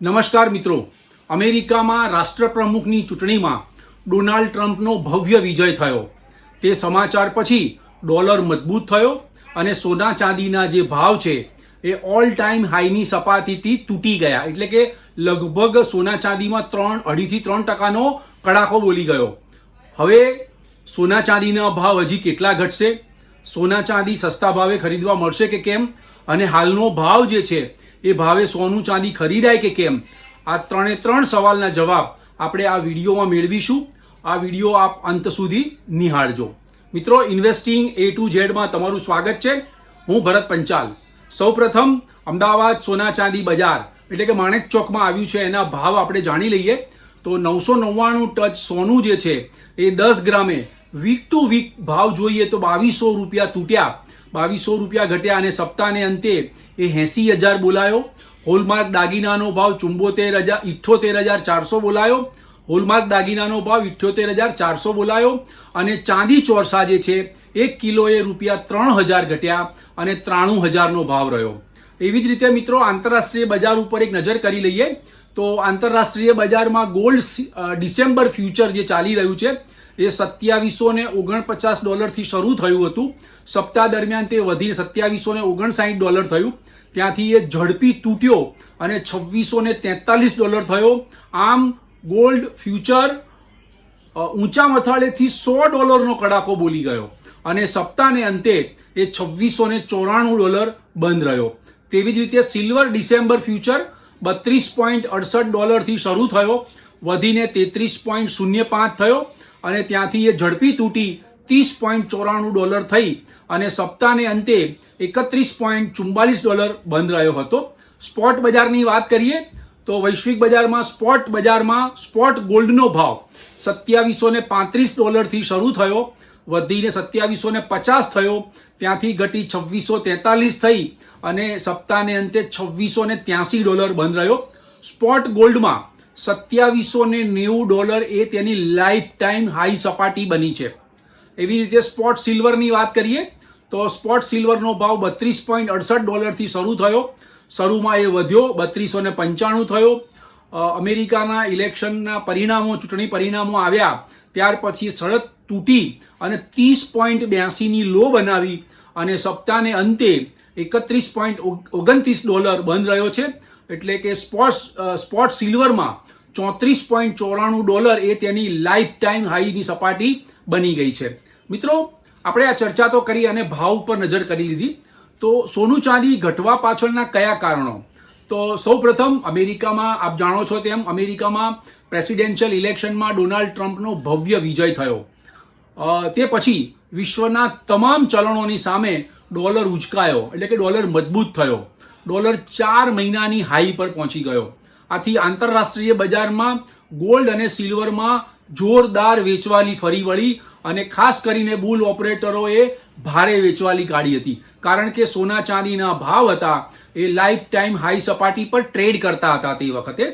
નમસ્કાર મિત્રો. અમેરિકામાં રાષ્ટ્રપ્રમુખની ચૂંટણીમાં ડોનાલ્ડ ટ્રમ્પનો ભવ્ય વિજય થયો. તે સમાચાર પછી ડોલર મજબૂત થયો અને સોના ચાંદીના જે ભાવ છે એ ઓલ ટાઈમ હાઈની સપાટીથી તૂટી ગયા. એટલે કે લગભગ સોના ચાંદીમાં ત્રણ અઢીથી ત્રણ ટકાનો કડાકો બોલી ગયો. હવે સોના ચાંદીના ભાવ હજી કેટલા ઘટશે? સોના ચાંદી સસ્તા ભાવે ખરીદવા મળશે કે કેમ? અને હાલનો ભાવ જે છે એ ભાવે સોનું ચાંદી ખરીદાય કે કેમ? આ ત્રણે ત્રણ સવાલના જવાબ આપણે આ વિડીયોમાં મેળવીશું. આ વીડિયો આપ અંત સુધી નિહાળજો. મિત્રો ઇન્વેસ્ટિંગ એ ટુ ઝેડમાં તમારું સ્વાગત છે. હું ભરત પંચાલ. સૌપ્રથમ, અમદાવાદ સોના ચાંદી બજાર, એટલે કે માણેક ચોકમાં આવ્યું છે એના ભાવ આપણે જાણી લઈએ. તો નવસો નવ્વાણું ટચ સોનું જે છે, એ દસ ગ્રામે વીક ટુ વીક ભાવ જોઈએ તો બાવીસો રૂપિયા તૂટ્યા. બાવીસો રૂપિયા ઘટ્યા અને સપ્તાહને અંતે એ એસી હજાર બોલાયો. હોલમાર્ક દાગીનાનો ભાવ ચુંબોતેર હજાર, ઇઠ્યોતેર હજાર ચારસો બોલાયો. હોલમાર્ક દાગીનાનો ભાવ ઇઠ્યોતેર હજાર ચારસો બોલાયો. અને ચાંદી ચોરસા જે છે, એક કિલોએ રૂપિયા ત્રણ હજાર ઘટ્યા અને ત્રાણું હજારનો ભાવ રહ્યો. એવી જ રીતે મિત્રો આંતરરાષ્ટ્રીય બજાર ઉપર એક નજર કરી લઈએ. તો આંતરરાષ્ટ્રીય બજારમાં ગોલ્ડ ડિસેમ્બર ફ્યુચર જે ચાલી રહ્યું છે એ સત્યાવીસો ને ઓગણપચાસ ડોલરથી શરૂ થયું હતું. સપ્તાહ દરમિયાન તે વધી સત્યાવીસો ને ઓગણસાઠ ડોલર થયું. ત્યાંથી એ ઝડપી તૂટ્યો અને છવ્વીસો ને તેતાલીસ ડોલર થયો. આમ ગોલ્ડ ફ્યુચર ઊંચા મથાળેથી સો ડોલરનો કડાકો બોલી ગયો અને સપ્તાહને અંતે એ છવ્વીસો ને ચોરાણું ડોલર બંધ રહ્યો. તેવી જ રીતે સિલ્વર ડિસેમ્બર ફ્યુચર બત્રીસ પોઈન્ટ અડસઠ ડોલરથી શરૂ થયો. વધીને તેત્રીસ પોઈન્ટ શૂન્ય પાંચ થયો. અને ત્યાંથી એ ઝડપી તૂટી ત્રીસ પોઈન્ટ ચોરાણું ડોલર થઈ અને સપ્તાહને અંતે એકત્રીસ પોઈન્ટ ચુમ્બાલીસ ડોલર બંધ રહ્યો હતો. સ્પોટ બજારની વાત કરીએ તો વૈશ્વિક બજારમાં સ્પોટ બજારમાં સ્પોટ ગોલ્ડનો ભાવ સત્યાવીસો ને પાંત્રીસ ડોલરથી શરૂ થયો, વધીને સત્યાવીસો ને પચાસ થયો, ત્યાંથી ઘટી છવ્વીસો તેતાલીસ થઈ અને સપ્તાહને અંતે છવ્વીસો ને ત્યાસી ડોલર બંધ રહ્યો. સ્પોટ ગોલ્ડમાં સત્યાવીસો ને નેવું ડોલર એ તેની લાઈફ ટાઈમ હાઈ સપાટી બની છે. એવી રીતે સ્પોટ સિલ્વરની વાત કરીએ, તો સ્પોટ સિલ્વરનો ભાવ બત્રીસ પોઈન્ટ અડસઠ ડોલરથી શરૂ થયો. શરૂમાં એ વધ્યો, બત્રીસો ને પંચાણું થયો. અમેરિકાના ઇલેક્શનના પરિણામો, ચૂંટણી પરિણામો આવ્યા, ત્યાર પછી સડક તૂટી અને ત્રીસ પોઈન્ટ બ્યાસીની લો બનાવી અને સપ્તાહને અંતે એકત્રીસ પોઈન્ટ ઓગણત્રીસ ડોલર બંધ રહ્યો છે. એટલે કે સ્પોટ સ્પોટ સિલ્વરમાં ચોત્રીસ પોઈન્ટ ચોરાણું ડોલર એ તેની લાઈફ ટાઈમ હાઈની સપાટી બની ગઈ છે. મિત્રો, આપણે આ ચર્ચા તો કરી અને ભાવ પર નજર કરી લીધી. તો સોનું ચાંદી ઘટવા પાછળના કયા કારણો? તો સૌપ્રથમ અમેરિકામાં, આપ જાણો છો તેમ, અમેરિકામાં પ્રેસિડેન્શિયલ ઇલેક્શનમાં ડોનાલ્ડ ટ્રમ્પનો ભવ્ય વિજય થયો. તે પછી વિશ્વના તમામ ચલણોની સામે ડોલર ઉચકાયો, એટલે કે ડોલર મજબૂત થયો. ડોલર ચાર મહિનાની હાઈ પર પહોંચી ગયો. આથી આંતરરાષ્ટ્રીય બજારમાં ગોલ્ડ અને સિલ્વરમાં જોરદાર વેચવાલી ફરી વળી અને ખાસ કરીને બુલ ઓપરેટરોએ ભારે વેચવાલી કાઢી હતી. કારણ કે સોના ચાંદીના ભાવ હતા એ લાઈફ ટાઈમ હાઈ સપાટી પર ટ્રેડ કરતા હતા તે વખતે.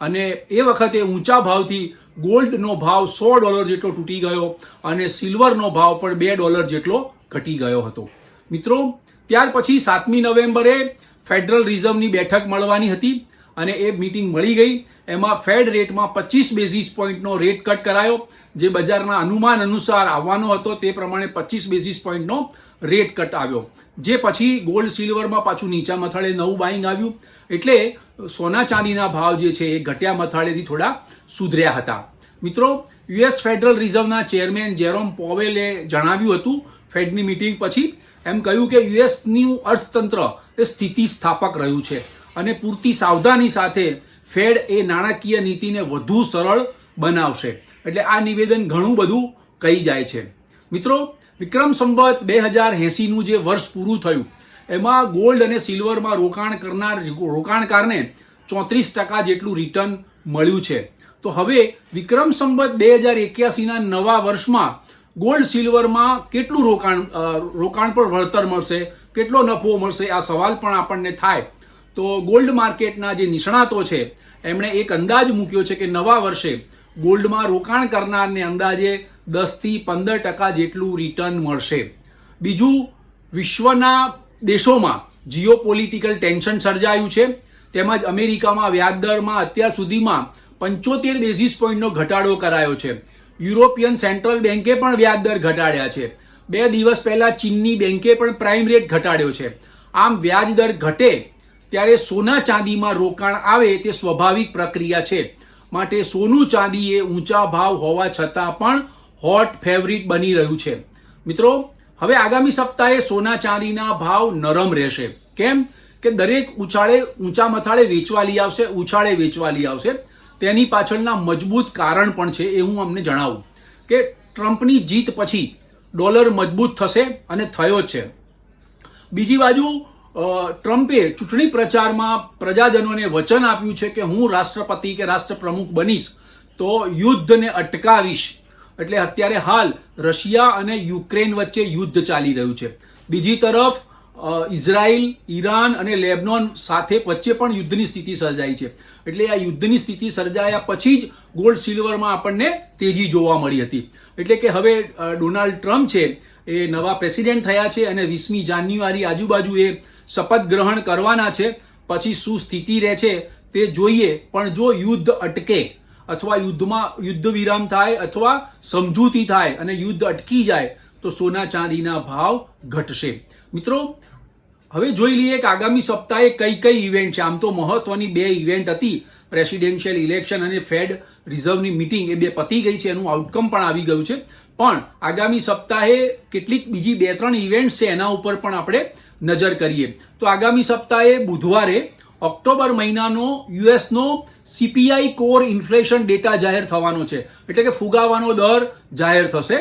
અને એ વખતે ઊંચા ભાવથી ગોલ્ડનો ભાવ સો ડોલર જેટલો તૂટી ગયો અને સિલ્વરનો ભાવ પણ બે ડોલર જેટલો ઘટી ગયો હતો. મિત્રો, ત્યાર પછી સાતમી નવેમ્બરે ફેડરલ રિઝર્વની બેઠક મળવાની હતી અને એ મિટિંગ મળી ગઈ. એમાં ફેડ રેટમાં પચીસ બેઝિસ પોઈન્ટનો રેટ કટ કરાયો, જે બજારના અનુમાન અનુસાર આવવાનો હતો તે પ્રમાણે પચીસ બેઝિસ પોઈન્ટનો રેટ કટ આવ્યો. જે પછી ગોલ્ડ સિલ્વરમાં પાછું નીચા મથાળે નવું બાઇંગ આવ્યું. એટલે સોના ચાંદીના ભાવ જે છે એ ઘટ્યા મથાળેથી થોડા સુધર્યા હતા. મિત્રો યુએસ ફેડરલ રિઝર્વના ચેરમેન જેરોમ પોવેલે જણાવ્યું હતું ફેડની મિટિંગ પછી એમ કહ્યું કે યુએસનું અર્થતંત્ર એ સ્થિતિસ્થાપક રહ્યું છે અને પૂરતી સાવધાની સાથે ફેડ એ નાણાકીય નીતિને વધુ સરળ બનાવશે. એટલે આ નિવેદન ઘણું બધું કહી જાય છે. મિત્રો, વિક્રમ સંવત બે હજાર એંસીનું જે વર્ષ પૂરું થયું, એમાં ગોલ્ડ અને સિલ્વરમાં રોકાણ કરનાર, રોકાણકારને ચોત્રીસ ટકા જેટલું રિટર્ન મળ્યું છે. તો હવે વિક્રમ સંવત બે હજાર એક્યાસીના નવા વર્ષમાં ગોલ્ડ સિલ્વરમાં કેટલું રોકાણ રોકાણ પર વળતર મળશે? કેટલો નફો મળશે? આ સવાલ પણ આપણને થાય. તો ગોલ્ડ માર્કેટના જે નિષ્ણાતો છે, એમણે એક અંદાજ મૂક્યો છે કે નવા વર્ષે ગોલ્ડમાં રોકાણ કરનારને અંદાજે દસથી પંદર ટકા જેટલું રિટર્ન મળશે. બીજું, વિશ્વના દેશોમાં જીઓ પોલિટિકલ ટેન્શન સર્જાયું છે. તેમજ અમેરિકામાં વ્યાજદરમાં અત્યાર સુધીમાં પંચોતેર બેઝિસ પોઈન્ટનો ઘટાડો કરાયો છે. યુરોપિયન સેન્ટ્રલ બેન્કે પણ વ્યાજદર ઘટાડ્યા છે. બે દિવસ પહેલા ચીનની બેન્કે પણ પ્રાઇમ રેટ ઘટાડ્યો છે. આમ વ્યાજદર ઘટે ત્યારે સોના ચાંદીમાં રોકાણ આવે તે સ્વાભાવિક પ્રક્રિયા છે. માટે સોનું ચાંદી એ ઊંચા ભાવ હોવા છતાં પણ હોટ ફેવરિટ બની રહ્યું છે. મિત્રો, હવે આગામી સપ્તાહે સોના ચાંદીના ભાવ નરમ રહેશે. કેમ? કે દરેક ઉછાળે ઊંચા મથાળે વેચવાલી આવશે, ઉછાળે વેચવાલી આવશે. તેની પાછળના મજબૂત કારણ પણ છે એ હું અમને જણાવું કે ટ્રમ્પની જીત પછી ડોલર મજબૂત થશે અને થયો જ છે. બીજી બાજુ ટ્રમ્પે ચૂંટણી પ્રચારમાં પ્રજાજનોને વચન આપ્યું છે કે હું રાષ્ટ્રપતિ કે રાષ્ટ્રપ્રમુખ બનીશ તો યુદ્ધને અટકાવીશ. એટલે અત્યારે હાલ રશિયા અને યુક્રેન વચ્ચે યુદ્ધ ચાલી રહ્યું છે. બીજી તરફ ઇઝરાયલ, ઈરાન અને લેબનોન સાથે વચ્ચે પણ યુદ્ધની સ્થિતિ સર્જાઈ છે. એટલે આ યુદ્ધની સ્થિતિ સર્જાયા પછી જ ગોલ્ડ સિલ્વરમાં આપણને તેજી જોવા મળી હતી. એટલે કે હવે ડોનાલ્ડ ટ્રમ્પ છે, એ નવા પ્રેસિડેન્ટ થયા છે અને વીસમી જાન્યુઆરી આજુબાજુ એ શપથ ગ્રહણ કરવાના છે. પછી શું સ્થિતિ રહે છે તે જોઈએ, પણ જો યુદ્ધ અટકે અથવા યુદ્ધમાં, યુદ્ધ વિરામ થાય અથવા સમજૂતી થાય અને યુદ્ધ અટકી જાય, તો સોના ચાંદીના ભાવ ઘટશે. મિત્રો હવે જોઈ લઈએ કે આગામી સપ્તાહે કઈ કઈ ઇવેન્ટ છે. આમ તો મહત્વની બે ઇવેન્ટ હતી પ્રેસિડેન્શિયલ ઇલેક્શન અને ફેડ રિઝર્વની મિટિંગ એ બે પતી ગઈ છે, એનું આઉટકમ પણ આવી ગયું છે. પણ આગામી સપ્તાહે કેટલીક બીજી બે ત્રણ ઇવેન્ટ છે, એના ઉપર પણ આપણે નજર કરીએ. તો આગામી સપ્તાહે બુધવારે ઓક્ટોબર મહિનાનો યુએસનો સીપીઆઈ કોર ઇન્ફ્લેશન ડેટા જાહેર થવાનો છે. એટલે કે ફુગાવાનો દર જાહેર થશે.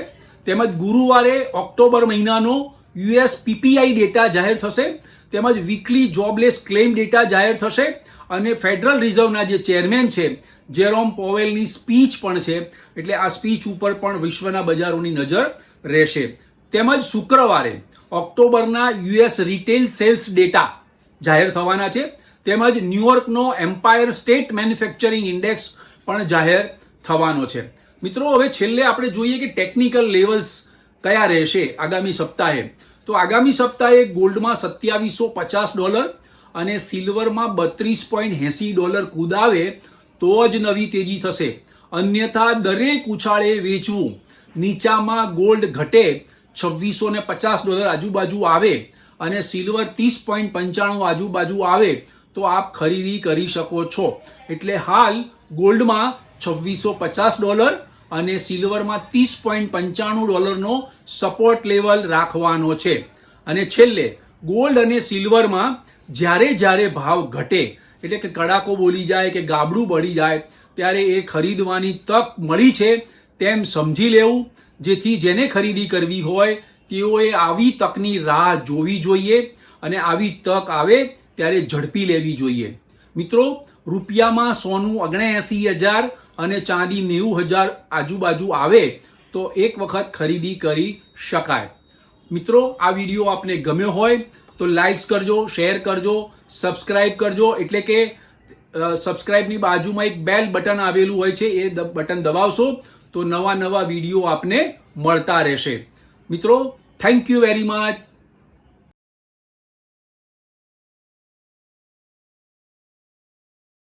તેમજ ગુરુવારે ઓક્ટોબર મહિનાનો યુએસ પીપીઆઈ ડેટા જાહેર થશે, તેમજ વીકલી જોબલેસ ક્લેમ ડેટા જાહેર થશે અને ફેડરલ રિઝર્વના જે ચેરમેન છે, જેરોમ પોવેલની સ્પીચ પણ છે. એટલે આ સ્પીચ ઉપર પણ વિશ્વના બજારોની નજર રહેશે. તેમજ શુક્રવારે ઓક્ટોબરના યુએસ રિટેલ સેલ્સ ડેટા જાહેર થવાના છે. તેમજ ન્યુયોર્કનો એમ્પાયર સ્ટેટ મેન્યુફેક્ચરિંગ ઇન્ડેક્સ પણ જાહેર થવાનો છે. મિત્રો, હવે છેલ્લે આપણે જોઈએ કે ટેકનિકલ લેવલ્સ કયા રહેશે આગામી સપ્તાહે? તો આગામી સપ્તાહે ગોલ્ડમાં સત્યાવીસો પચાસ ડોલર અને સિલ્વરમાં બત્રીસ પોઈન્ટ એસી ડોલર કુદાવે તો જ નવી તેજી થશે. અન્યથા દરેક ઉછાળે વેચવું. નીચામાં ગોલ્ડ ઘટે છવ્વીસો ને પચાસ ડોલર આજુબાજુ આવે અને સિલ્વર ત્રીસ પોઈન્ટ પંચાણું આજુબાજુ આવે તો આપ ખરીદી કરી શકો છો. એટલે હાલ ગોલ્ડમાં છવ્વીસો પચાસ ડોલર અને સિલ્વરમાં ત્રીસ પોઈન્ટ પંચાણું ડોલરનો સપોર્ટ લેવલ રાખવાનો છે. અને છેલ્લે, ગોલ્ડ અને સિલ્વરમાં જ્યારે જ્યારે ભાવ ઘટે, એટલે કે કડાકો બોલી જાય કે ગાબડું બળી જાય, ત્યારે એ ખરીદવાની તક મળી છે તેમ સમજી લેવું. જેથી જેને ખરીદી કરવી હોય, તેઓએ આવી તકની રાહ જોવી જોઈએ અને આવી તક આવે ત્યારે ઝડપી લેવી જોઈએ. મિત્રો, રૂપિયામાં સોનું ઓગણએંસી હજાર અને ચાંદી નેવું હજાર આજુબાજુ આવે તો એક વખત ખરીદી કરી શકાય. મિત્રો, આ વીડિયો આપને ગમ્યો હોય તો લાઇક્સ કરજો શેર કરજો સબસ્ક્રાઇબ કરજો, એટલે કે સબસ્ક્રાઇબની બાજુમાં એક બેલ બટન આવેલું હોય છે, એ બટન દબાવશો તો નવા નવા વીડિયો આપને મળતા રહેશે. મિત્રો થેન્ક યુ વેરી મચ